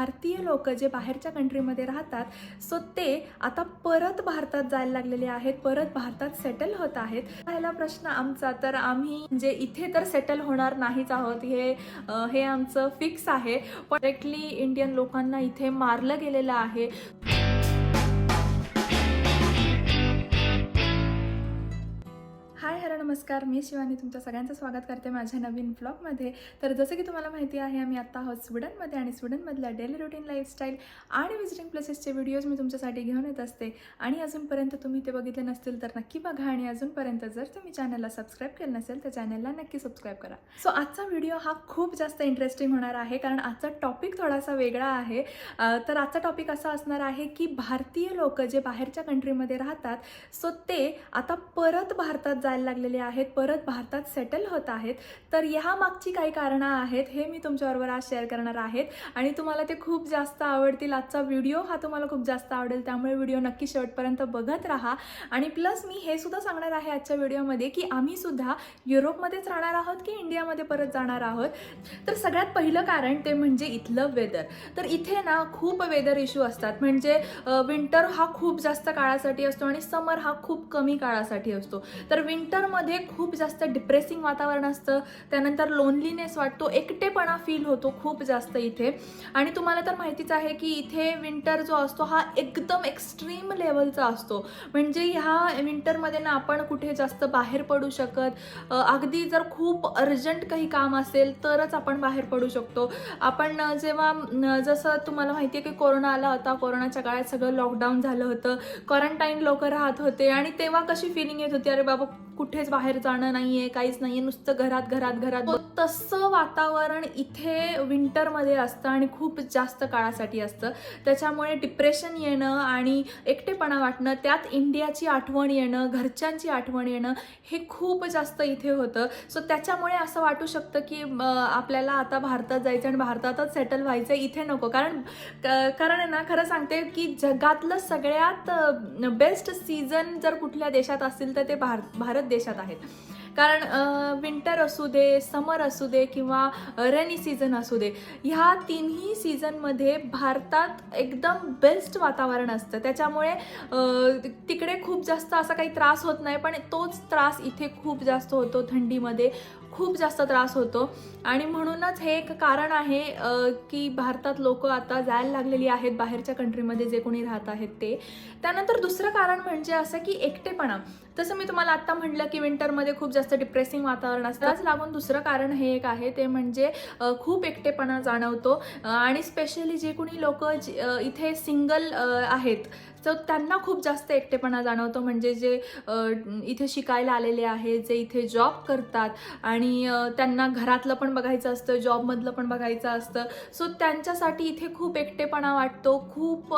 भारतीय लोक जे बाहेरच्या कंट्रीमध्ये राहतात सो ते आता परत भारतात जायला लागलेले आहेत परत भारतात सेटल होत आहेत. पहिला प्रश्न आमचा तर आम्ही जे इथे तर सेटल होणार नाहीच आहोत हे हे आमचं फिक्स आहे. पण डायरेक्टली इंडियन लोकांना इथे मारलं गेलेलं आहे. नमस्कार मी शिवानी तुमच्या सगळ्यांचं स्वागत करते माझ्या नवीन ब्लॉगमध्ये तर जसं की तुम्हाला माहिती आहे आम्ही आत्ता आहोत स्वीडनमध्ये आणि स्वीडनमधल्या डेली रुटीन लाईफस्टाईल आणि विजिटिंग प्लेसेसचे व्हिडिओज मी तुमच्यासाठी घेऊन येत असते. आणि अजूनपर्यंत तुम्ही ते बघितले नसतील तर नक्की बघा आणि अजूनपर्यंत जर तुम्ही चॅनलला सबस्क्राईब केलं नसेल तर चॅनलला नक्की सबस्क्राईब करा. सो आजचा व्हिडिओ हा खूप जास्त इंटरेस्टिंग होणार आहे कारण आजचा टॉपिक थोडासा वेगळा आहे. तर आजचा टॉपिक असा असणार आहे की भारतीय लोक जे बाहेरच्या कंट्रीमध्ये राहतात सो ते आता परत भारतात जायला लागलेले आहेत परत भारतात सेटल होत आहेत तर ह्या मागची काही कारणं आहेत हे मी तुमच्याबरोबर आज शेअर करणार आहेत. आणि तुम्हाला ते खूप जास्त आवडतील. आजचा व्हिडिओ हा तुम्हाला खूप जास्त आवडेल त्यामुळे व्हिडिओ नक्की शेवटपर्यंत बघत राहा. आणि प्लस मी हे सुद्धा सांगणार आहे आजच्या व्हिडिओमध्ये की आम्ही सुद्धा युरोपमध्येच राहणार आहोत की इंडियामध्ये परत जाणार आहोत? तर सगळ्यात पहिलं कारण ते म्हणजे इथलं वेदर तर इथे ना खूप वेदर इश्यू असतात. म्हणजे विंटर हा खूप जास्त काळासाठी असतो आणि समर हा खूप कमी काळासाठी असतो. तर विंटरमध्ये खूप जास्त डिप्रेसिंग वातावरण असतं. त्यानंतर लोनलीनेस वाटतो. एकटेपणा फील होतो खूप जास्त इथे. आणि तुम्हाला तर माहितीच आहे की इथे विंटर जो असतो हा एकदम एक्स्ट्रीम लेवलचा असतो. म्हणजे ह्या विंटरमध्ये ना आपण कुठे जास्त बाहेर पडू शकत अगदी जर खूप अर्जंट काही काम असेल तरच आपण बाहेर पडू शकतो. आपण जेव्हा जसं तुम्हाला माहिती आहे की कोरोना आला होता कोरोनाच्या काळात सगळं लॉकडाऊन झालं होतं. क्वारंटाईन लोक राहत होते आणि तेव्हा कशी फिलिंग येत होती? अरे बाबा कुठेच बाहेर जाणं नाहीये काहीच नाहीये नुसतं घरात घरात घरात. तसं वातावरण इथे विंटरमध्ये असतं आणि खूप जास्त काळासाठी असतं. त्याच्यामुळे डिप्रेशन येणं आणि एकटेपणा वाटणं त्यात इंडियाची आठवण येणं घरच्यांची आठवण येणं हे खूप जास्त इथे होतं. सो त्याच्यामुळे असं वाटू शकतं की आपल्याला आता भारतात जायचं आणि भारतातच सेटल व्हायचं इथे नको. कारण क- कारण आहे ना खरं सांगते की जगातलं सगळ्यात बेस्ट सीझन जर कुठल्या देशात असतील तर ते भारत भारत देशात आहेत कारण विंटर असू दे समर असू दे किंवा रेनी सीझन असू दे ह्या तिन्ही सीझनमध्ये भारतात एकदम बेस्ट वातावरण असतं. त्याच्यामुळे तिकडे खूप जास्त असा काही त्रास होत नाही पण तोच त्रास इथे खूप जास्त होतो. थंडीमध्ये खूप जास्त त्रास होतो. आणि म्हणूनच हे एक कारण आहे की भारतात लोक आता जायला लागलेली आहेत बाहेरच्या कंट्रीमध्ये जे कोणी राहत आहेत ते. त्यानंतर दुसरं कारण म्हणजे असं की एकटेपणा. तसं मी तुम्हाला आत्ता म्हटलं की विंटरमध्ये खूप जास्त डिप्रेसिंग वातावरण असतं. त्याच लागून दुसरं कारण हे एक आहे ते म्हणजे खूप एकटेपणा जाणवतो. आणि स्पेशली जे कोणी लोक इथे सिंगल आहेत तर त्यांना खूप जास्त एकटेपणा जाणवतो. म्हणजे जे इथे शिकायला आलेले आहेत जे इथे जॉब करतात आणि त्यांना घरातलं पण बघायचं असतं जॉबमधलं पण बघायचं असतं. सो त्यांच्यासाठी इथे खूप एकटेपणा वाटतो खूप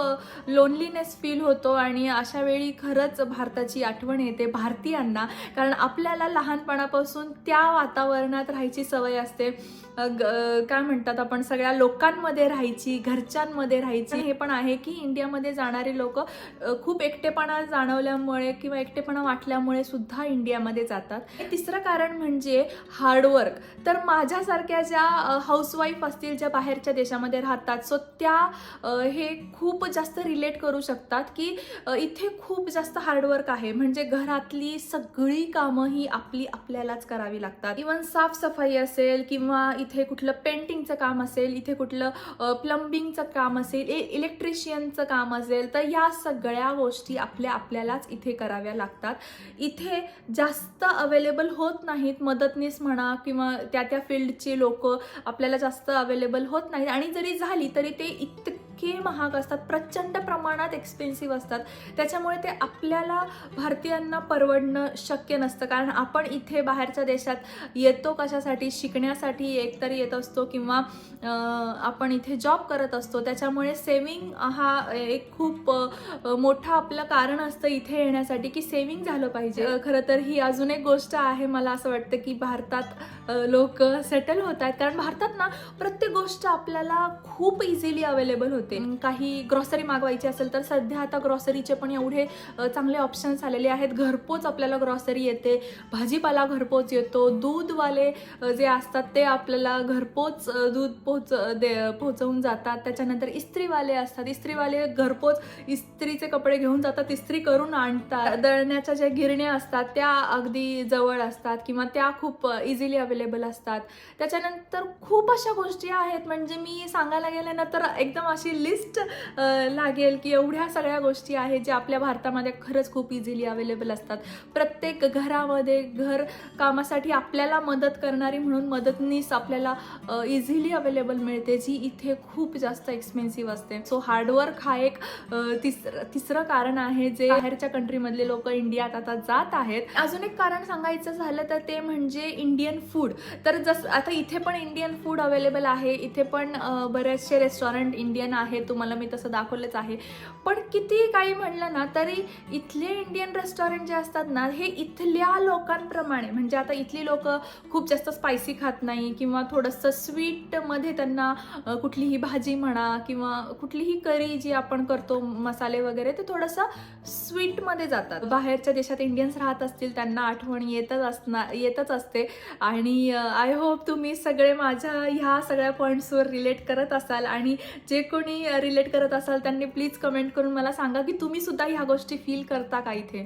लोनलीनेस फील होतो. आणि अशा वेळी खरंच भारताची आठवण येते भारतीयांना. कारण आपल्याला लहानपणापासून त्या वातावरणात राहायची सवय असते. ग- काय म्हणतात आपण सगळ्या लोकांमध्ये राहायची घरच्यांमध्ये राहायची. हे पण आहे की इंडियामध्ये जाणारे लोक खूप एकटेपणा जाणवल्यामुळे किंवा एकटेपणा वाटल्यामुळे सुद्धा इंडियामध्ये जातात. तिसरं कारण म्हणजे हार्डवर्क तर माझ्यासारख्या ज्या हाऊसवाईफ असतील ज्या बाहेरच्या देशामध्ये राहतात सो त्या हे खूप जास्त रिलेट करू शकतात की इथे खूप जास्त हार्डवर्क आहे. म्हणजे घरातली सगळी कामं ही आपली आपल्यालाच करावी लागतात. इवन साफसफाई असेल किंवा इथे कुठलं पेंटिंगचं काम असेल इथे कुठलं प्लंबिंगचं काम असेल ए इलेक्ट्रिशियनचं काम असेल तर या सगळ्या गोष्टी आपल्या आपल्यालाच इथे कराव्या लागतात. इथे जास्त अवेलेबल होत नाहीत मदतनीस म्हणा किंवा त्या त्या फील्डचे लोक आपल्याला जास्त अवेलेबल होत नाहीत. आणि जरी झाली तरी ते इतके महाग असतात प्रचंड प्रमाणात एक्सपेन्सिव्ह असतात. त्याच्यामुळे ते आपल्याला भारतीयांना परवडणं शक्य नसतं. कारण आपण इथे बाहेरच्या देशात येतो कशासाठी? शिकण्यासाठी एकतरी येत असतो किंवा आपण इथे जॉब करत असतो. त्याच्यामुळे सेविंग हा एक खूप मोठं आपलं कारण असतं इथे येण्यासाठी की सेविंग झालं पाहिजे. खरं तर ही अजून एक गोष्ट आहे मला असं वाटतं की भारतात लोक सेटल होत आहेत कारण भारतात ना प्रत्येक गोष्ट आपल्याला खूप इझिली अवेलेबल होते. काही ग्रॉसरी मागवायची असेल तर सध्या आता ग्रॉसरीचे पण एवढे चांगले ऑप्शन्स आलेले आहेत. घरपोच आपल्याला ग्रॉसरी येते. भाजीपाला घरपोच येतो. दूधवाले जे असतात ते आपल्याला घरपोच दूध पोच दे पोचवून जातात. त्याच्यानंतर इस्त्रीवाले असतात. इस्त्रीवाले घरपोच इस्त्रीचे कपडे घेऊन जातात. इस्त्री करून आणतात. दळण्याच्या ज्या गिरण्या असतात त्या अगदी जवळ असतात किंवा त्या खूप इझिली अवेलेबल असतात. त्याच्यानंतर खूप अशा गोष्टी आहेत. म्हणजे मी सांगायला गेले ना तर एकदम अशी लिस्ट लागेल की एवढ्या सगळ्या गोष्टी आहेत ज्या आपल्या भारतामध्ये खरंच खूप इझिली अवेलेबल असतात. प्रत्येक घरामध्ये घर कामासाठी आपल्याला मदत करणारी म्हणून मदतनीस आपल्याला इझिली अवेलेबल मिळते जी इथे खूप जास्त एक्सपेन्सिव्ह असते. सो हार्डवर्क हा एक तिसरं तिसरं कारण आहे जे बाहेरच्या कंट्रीमधले लोक इंडियात आता जात आहेत. अजून एक कारण सांगायचं झालं तर ते म्हणजे इंडियन फूड फूड तर जसं आता इथे पण इंडियन फूड अवेलेबल आहे. इथे पण बरेचसे रेस्टॉरंट इंडियन आहे तुम्हाला मी तसं दाखवलंच आहे. पण किती काही म्हणलं ना तरी इथले इंडियन रेस्टॉरंट जे असतात ना हे इथल्या लोकांप्रमाणे म्हणजे आता इथली लोक खूप जास्त स्पायसी खात नाही किंवा थोडंसं स्वीटमध्ये त्यांना कुठलीही भाजी म्हणा किंवा कुठलीही करी जी आपण करतो मसाले वगैरे ते थोडंसं स्वीटमध्ये जातात. बाहेरच्या देशात इंडियन्स राहत असतील त्यांना आठवण येतच असणार येतच असते. आणि आणि आय होप तुम्ही सगळे माझ्या ह्या सगळ्या पॉईंट्सवर रिलेट करत असाल. आणि जे कोणी रिलेट करत असाल त्यांनी प्लीज कमेंट करून मला सांगा की तुम्ही सुद्धा ह्या गोष्टी फील करता का इथे?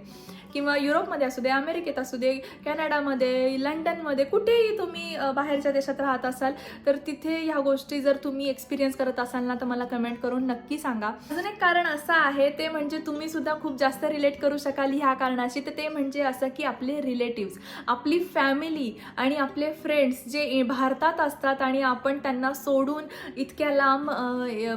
किंवा युरोपमध्ये असू दे अमेरिकेत असू दे कॅनडामध्ये लंडनमध्ये कुठेही तुम्ही बाहेरच्या देशात राहत असाल तर तिथे ह्या गोष्टी जर तुम्ही एक्सपिरियन्स करत असाल ना तर मला कमेंट करून नक्की सांगा. अजून एक कारण असं आहे ते म्हणजे तुम्ही सुद्धा खूप जास्त रिलेट करू शकाल ह्या कारणाशी तर ते म्हणजे असं की आपले रिलेटिव्स आपली फॅमिली आणि आपले फ्रेंड्स जे भारतात असतात आणि आपण त्यांना सोडून इतक्या लांब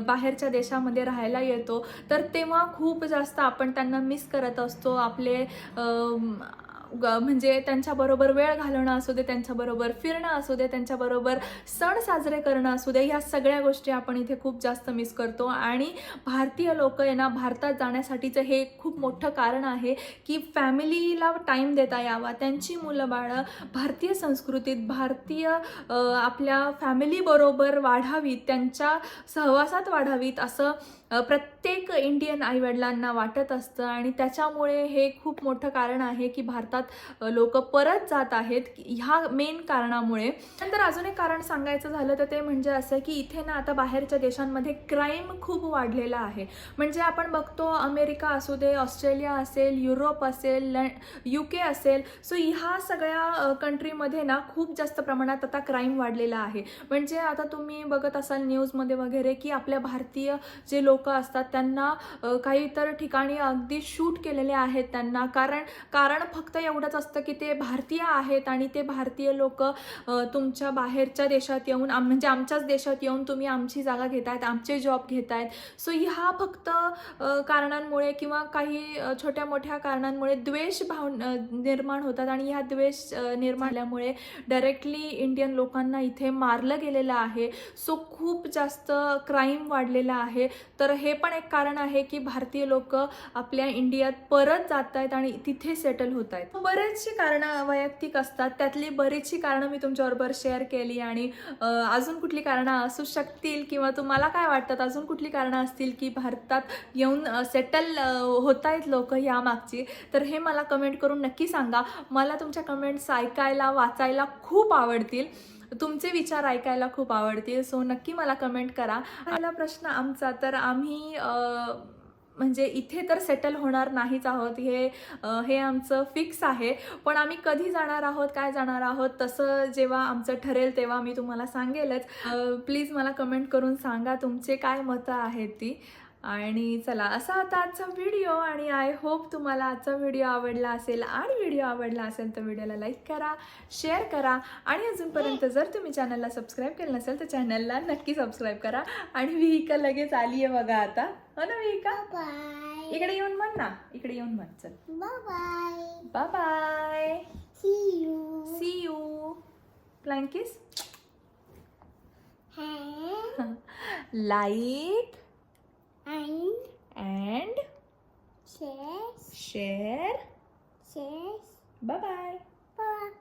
बाहेरच्या देशामध्ये राहायला येतो तर तेव्हा खूप जास्त आपण त्यांना मिस करत असतो आपले 嗯。ग- म्हणजे त्यांच्याबरोबर वेळ घालवणं असू दे त्यांच्याबरोबर फिरणं असू दे त्यांच्याबरोबर सण साजरे करणं असू दे ह्या सगळ्या गोष्टी आपण इथे खूप जास्त मिस करतो. आणि भारतीय लोक यांना भारतात जाण्यासाठीचं हे खूप मोठं कारण आहे की फॅमिलीला टाईम देता यावा. त्यांची मुलं बाळं भारतीय संस्कृतीत भारतीय आपल्या फॅमिलीबरोबर वाढावीत त्यांच्या सहवासात वाढावीत असं प्रत्येक इंडियन आईवडिलांना वाटत असतं. आणि त्याच्यामुळे हे खूप मोठं कारण आहे की भारतात लोक परत जात आहेत. ह्या मेन कारणामुळे. नंतर अजून एक कारण सांगायचं झालं तर ते म्हणजे असं की इथे ना आता बाहेरच्या देशांमध्ये क्राईम खूप वाढलेला आहे. म्हणजे आपण बघतो अमेरिका असू दे ऑस्ट्रेलिया असेल युरोप असेल ल यू के असेल. सो ह्या सगळ्या कंट्रीमध्ये ना खूप जास्त प्रमाणात आता क्राईम वाढलेला आहे. म्हणजे आता तुम्ही बघत असाल न्यूजमध्ये वगैरे की आपल्या भारतीय जे लोक असतात त्यांना काही तर ठिकाणी अगदी शूट केलेले आहेत त्यांना. कारण कारण फक्त एवढंच असतं की ते भारतीय आहेत आणि ते भारतीय लोक तुमच्या बाहेरच्या देशात येऊन आम- म्हणजे आमच्याच देशात येऊन तुम्ही आमची जागा घेतायत आमचे जॉब घेतायत. सो ह्या फक्त कारणांमुळे किंवा काही छोट्या मोठ्या कारणांमुळे द्वेष भाव निर्माण होतात आणि ह्या द्वेष निर्माण झाल्यामुळे डायरेक्टली इंडियन लोकांना इथे मारलं गेलेलं आहे. सो खूप जास्त क्राईम वाढलेला आहे. तर हे पण एक कारण आहे की भारतीय लोक आपल्या इंडियात परत जात आहेत आणि तिथे सेटल होत आहेत बरेचशी कारणं वैयक्तिक असतात. त्यातली बरीचशी कारणं मी तुमच्याबरोबर शेअर केली आणि अजून कुठली कारणं असू शकतील किंवा तुम्हाला काय वाटतात? अजून कुठली कारणं असतील की भारतात येऊन सेटल होत आहेत लोक यामागची? तर हे मला कमेंट करून नक्की सांगा. मला तुमच्या कमेंट्स ऐकायला वाचायला खूप आवडतील. तुमचे विचार ऐकायला खूप आवडतील. सो नक्की मला कमेंट करा. पहिला प्रश्न आमचा. तर आम्ही म्हणजे इथे तर सेटल होणार नाहीच आहोत. हे हे आमचं फिक्स आहे. पण आम्ही कधी जाणार आहोत काय जाणार आहोत तसं जेव्हा आमचं ठरेल तेव्हा मी तुम्हाला सांगेलच. प्लीज मला कमेंट करून सांगा तुमचे काय मतं आहेत ती. आणि चला असा आता आजचा व्हिडिओ आणि आय होप तुम्हाला आजचा व्हिडिओ आवडला असेल आणि व्हिडिओ आवडला असेल तर व्हिडिओला लाईक करा शेअर करा आणि अजूनपर्यंत जर तुम्ही चॅनलला सबस्क्राईब केलं नसेल तर चॅनलला नक्की सबस्क्राईब करा आणि विहिका लगेच आली आहे बघा आता. हो ना विहिका. इकडे येऊन म्हण ना इकडे येऊन म्हण चल. Bye bye See you. See you प्लँकिस like and? And? Shares share. Shares bye bye bye.